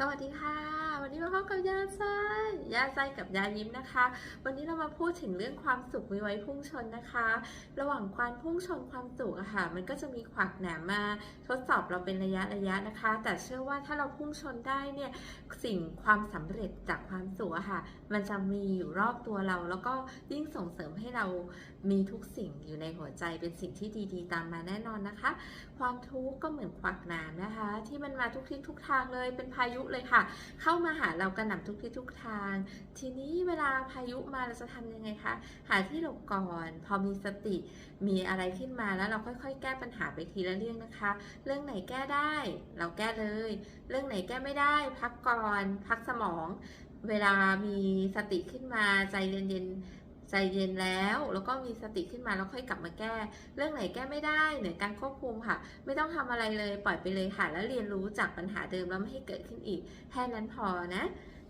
สวัสดีค่ะ วันนี้มาพบกับยาไส้ยาไส้กับยายิ้มนะคะ วันนี้เรามาพูดถึงเรื่องความสุขมีไว้พุ่งชนนะคะ ระหว่างความพุ่งชนความสุขอะค่ะ มันก็จะมีขวากหนามมาทดสอบเราเป็นระยะระยะนะคะ แต่เชื่อว่าถ้าเราพุ่งชนได้เนี่ยสิ่งความสำเร็จจากความสุขอะค่ะ มันจะมีอยู่รอบตัวเรา แล้วก็ยิ่งส่งเสริมให้เรามีทุกสิ่งอยู่ในหัวใจเป็นสิ่งที่ดีๆ ตามมาแน่นอนนะคะ ความทุกข์ก็เหมือนขวากหนามนะคะ ที่มันมาทุกทิศทุกทางเลยเป็นพายุเลยค่ะ เข้ามาหาเรากระหน่ำทุกทิศทุกทาง ทีนี้เวลาพายุมาเราจะทำยังไงคะ หาที่หลบก่อน พอมีสติ มีอะไรขึ้นมาแล้วเราค่อยๆ แก้ปัญหาไปทีละเรื่องนะคะ เรื่องไหนแก้ได้ เราแก้เลย เรื่องไหนแก้ไม่ได้ พักก่อน พักสมอง เวลามีสติขึ้นมาใจเย็นๆ ใจเย็นแล้ว แล้วก็มีสติขึ้นมาแล้วค่อยกลับมาแก้ เรื่องไหนแก้ไม่ได้เหนือการควบคุมค่ะ ไม่ต้องทำอะไรเลยปล่อยไปเลยค่ะ แล้วเรียนรู้จากปัญหาเดิมแล้วไม่ให้เกิดขึ้นอีกแค่นั้นพอนะ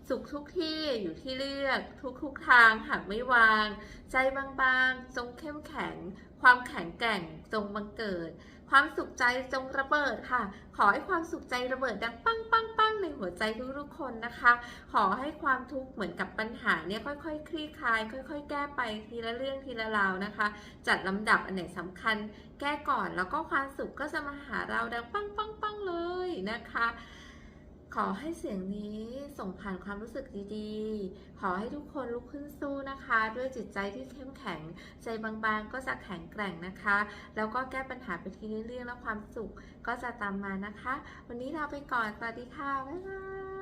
สุขทุกที่อยู่ที่เลือกทุกทุกทางหากไม่วาง ใจบางๆจงเข้มแข็ง ความแข็งแกร่งจงบังเกิด ความสุขใจจงระเบิดค่ะ ขอให้ความสุขใจระเบิดดังปังปังปัง ในหัวใจทุกๆคนนะคะ ขอให้ความทุกข์เหมือนกับปัญหาเนี่ยค่อยๆคคลี่คลาย ค่อย ๆ แก้ไปทีละเรื่องทีละราวนะคะ จัดลำดับอันไหนสำคัญ แก้ก่อนแล้วก็ความสุขก็จะมาหาเราดังปังปังปังเลยนะคะ ขอให้เสียงนี้ส่งผ่านความรู้สึกดีๆ ขอให้ทุกคนลุกขึ้นสู้นะคะ ด้วยจิตใจที่เข้มแข็ง ใจบางๆ ก็จะแข็งแกร่งนะคะ แล้วก็แก้ปัญหาไปทีเรื่องแล้วความสุขก็จะตามมานะคะ วันนี้ลาไปก่อน สวัสดีค่ะ บ๊ายบาย